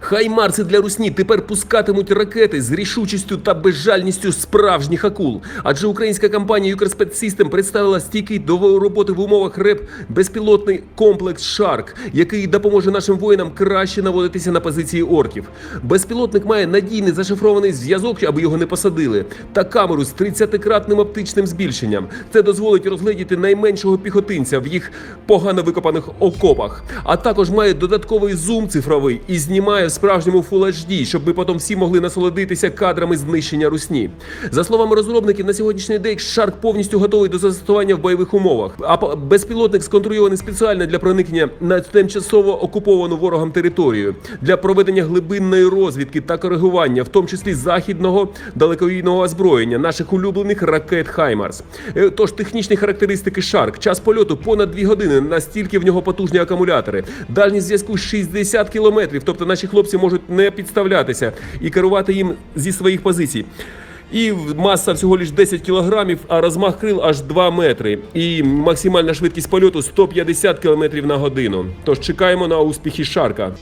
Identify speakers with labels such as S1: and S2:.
S1: Хаймарси для русні тепер пускатимуть ракети з рішучістю та безжальністю справжніх акул. Адже українська компанія Ukrspeed представила стійкий до роботи в умовах РЕП безпілотний комплекс Шарк, який допоможе нашим воїнам краще наводитися на позиції орків. Безпілотник має надійний зашифрований зв'язок, аби його не посадили, та камеру з 30-кратним оптичним збільшенням. Це дозволить розгледіти найменшого піхотинця в їх погано викопаних окопах. А також має додатковий зум цифровий і знімає справжньому Full HD, щоб ми потім всі могли насолодитися кадрами знищення русні. За словами розробників, на сьогоднішній день Шарк повністю готовий до застосування в бойових умовах. А безпілотник сконструйований спеціально для проникнення на тимчасово окуповану ворогом територію для проведення глибинної розвідки та коригування, в тому числі західного далековійного озброєння наших улюблених ракет Хаймарс. Е, Тож технічні характеристики Шарк, час польоту понад 2 години, настільки в нього потужні акумулятори. Дальність зв'язку 60 кілометрів, тобто наші хлопці можуть не підставлятися і керувати їм зі своїх позицій. І маса всього лиш 10 кілограмів, а розмах крил аж 2 метри. І максимальна швидкість польоту 150 км на годину. Тож чекаємо на успіхи Шарка.